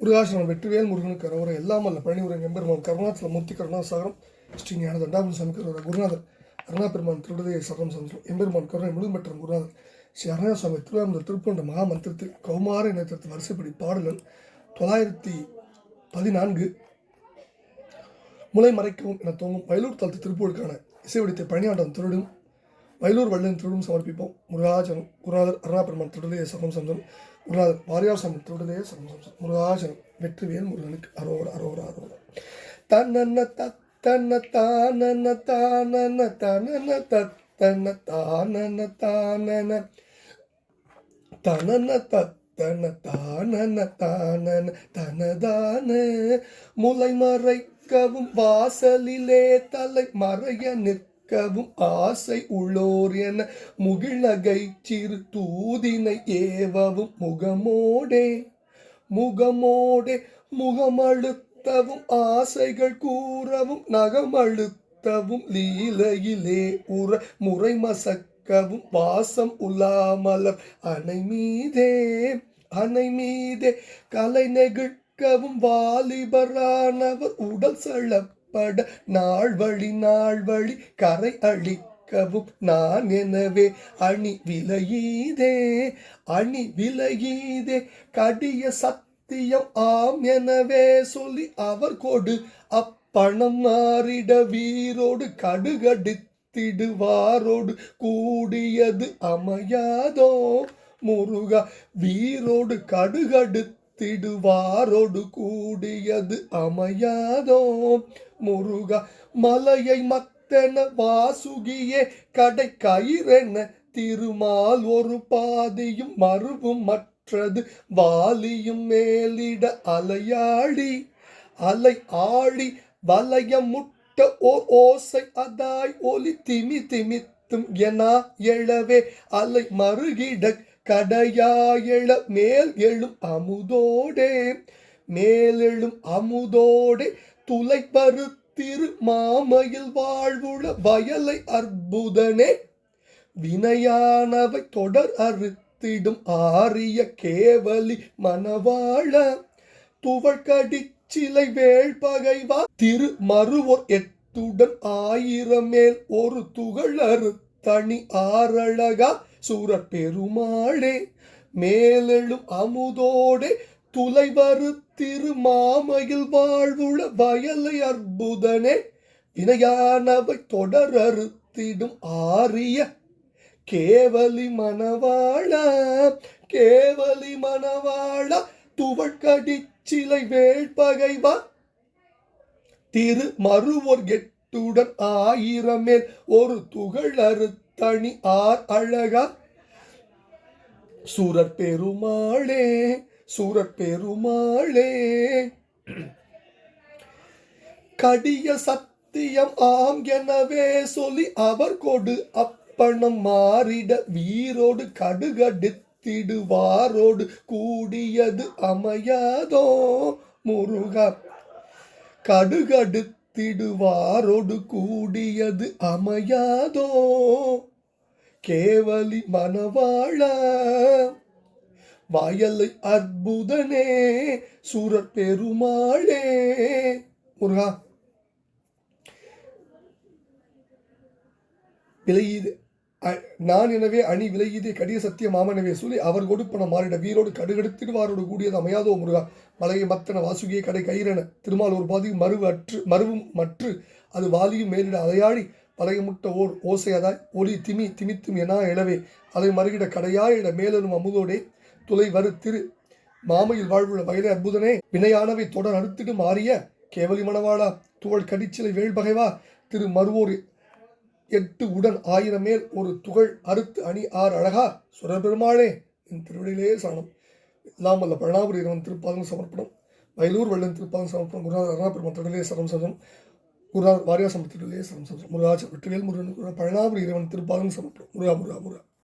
முருகாசனம் வெற்றிவேல் முருகனுக்கு கரவர எல்லாம் அல்ல பழனி உரை எம்பெருமான் கருணாச்சல மூர்த்தி கருணாசாகரம் ஸ்ரீ ஞான தண்டாபுரி சாமி கருவர குருநாதர் அருணா பெருமான் திருடதே சரணம் சந்திரம். எம்பெருமான் கருணை முழுதும் பெற்ற குருநாதர் ஸ்ரீ அருணா சுவாமி திருவாரூர் திருப்பொண்ட மகா மந்திரத்தில் கௌமார இனத்திற்கு வரிசைப்படி பாடலன் தொள்ளாயிரத்தி பதினான்கு முளை மறைக்கவும் என தோங்கும் வயலூர் தளத்து திருப்பூருக்கான இசைவடித்த பணியாண்டம் திருடும் வயலூர் வள்ளன் திருடும் சமர்ப்பிப்போம். முருகாஜனம். குருநாதர் அருணா பெருமான் திருடலையை சந்தம் குருநாதர் வாரியார் சமன் திருடலையே சரணம் சந்தம் முருகாஜனம். வெற்றிவேல் முருகனுக்கு அரோர அரோர அரோர தன்னன்ன தத்தன்ன தானன்ன தானன்ன தனன தத்தன்ன தானன்ன தானன தனன தத்தன தானன தானன தனதான முலை மறைக்கவும் வாசலிலே தலை மறைய நிற்க நிற்கவும் ஆசை உள்ளோர் என முகிழகை சிறு தூதினை ஏவவும் முகமோடே முகமோடே முகமழுத்தவும் ஆசைகள் கூறவும் நகமழுத்தவும் லீலையிலே உற முறை மசக்கவும் வாசம் உலாமலர் அணை மீதே அணை மீதே. கலை நெகிழ்க்கவும் வாலிபரானவர் உடல் சளப் செழப்பட நாள் வழி நாள் வழி கரை அழிக்கவும் நான் எனவே. அணி விலையீதே அணி விலையீதே கடிய சத்தியம் ஆம் எனவே. சொல்லி அவர் கொடு. அப்பணம் மாறிட வீரோடு கடுகடித்திடுவாரோடு. கூடியது அமையாதோ? முருகா வீரோடு கடுகடுத்திடுவாரோடு. கூடியது அமையாதோ? முருகா மலையை மத்தன வாசுகியே கடை கயிறென திருமால் ஒரு பாதியும் மறுவும் மற்றது வாலியும் மேலிட அலையாடி அலை ஆடி வலயம் முட்ட ஓர் ஓசை அதாய் ஒலி திமி திமித்தும் என எழவே அலை மறுகிட கடையாயெழ மேல் எழும் அமுதோடே மேலெழும் அமுதோடே துளை பருத்திரு மாமையில் வாழ்வுள வயலை அற்புதனே. வினையானவை தொடர் அறுத்திடும் ஆரிய கேவலி மணவாழ துவழ்கடி சிலை வேள்பகைவா திரு மறுவோர் எத்துடன் ஆயிரம் மேல் ஒரு துகள் அறு தனி ஆரழகா சூரப் பெருமாளே மேலெழும் அமுதோடே துளைவரு திரு திருமாமையில் வாழ்வுள வயலை அற்புதனே வினையானவை தொடரறுத்திடும் ஆரிய கேவலி மணவாழ கேவலி மணவாழ துவக்கடி சிலை வேள்பகைவா திரு மறுவோர் எட்டுடன் ஆயிரமேல் ஒரு துகள் அறுத்தணி ஆர் அழகா. சூரர் பெருமாளே சூரப்பெருமாளே கடிய சத்தியம் ஆம் எனவே சொல்லி அவர் கொடு. அப்பணம் மாறிட வீரோடு கடுகடித்திடுவாரோடு கூடியது அமையாதோ முருகா கடுகடுத்திடுவாரோடு கூடியது அமையாதோ கேவலி மனவாழ வாயல்லை அற்புதனே சூரர் பெருமாளே. முருகா விலையீது அ- நான் எனவே அணி விலையீதே கடிய சத்திய மாமனவே சொல்லி அவர் கொடுப்பன மாறிட வீரோடு கடுகடுத்திடுவாரோடு கூடியது அமையாதோ முருகா. மலையை மத்தன வாசுகியை கடை கயிறன திருமால் ஒரு பாதி மறுவு அற்று மறுவும் மற்று அது வாலியும் மேலிட அலையாடி பழைய முட்ட ஓர் ஓசையதாய் ஒளி திமி திமித்தும் என எழவே அதை மறுகிட கடையாயிட மேலனும் அமுதோடே துளை வரு திரு மாமையில் வாழ்வுள்ள வயலை அற்புதனே. வினையானவை தொடர் அறுத்திடும் ஆரிய கேவலி மணவாளா துவள் கடிச்சிலை வேள்பகைவா திரு மறுவோர் எட்டு உடன் ஆயிரம் மேல் ஒரு துகள் அறுத்து அணி ஆர் அழகா. சுரபெருமாளே என் திருவிடையிலே சாணம். எல்லாம் வல்ல பழனாபுரி இறைவன் திருப்பாதம் சமர்ப்பணம். வயலூர் வெள்ளன் திருப்பாதம் சமர்ப்பணம். குருநாதர் அருணாபெருமன் திருடலே சரம் சதம் குருநாதர் வாரியாசம் திருடலே சரம் சதம் முருகாச்சர் வெற்றிவேல் முருகன் குரு பழனாபுரி இறைவன் திருப்பாதம் சமர்ப்பணம். முருகா முருகா முருகா.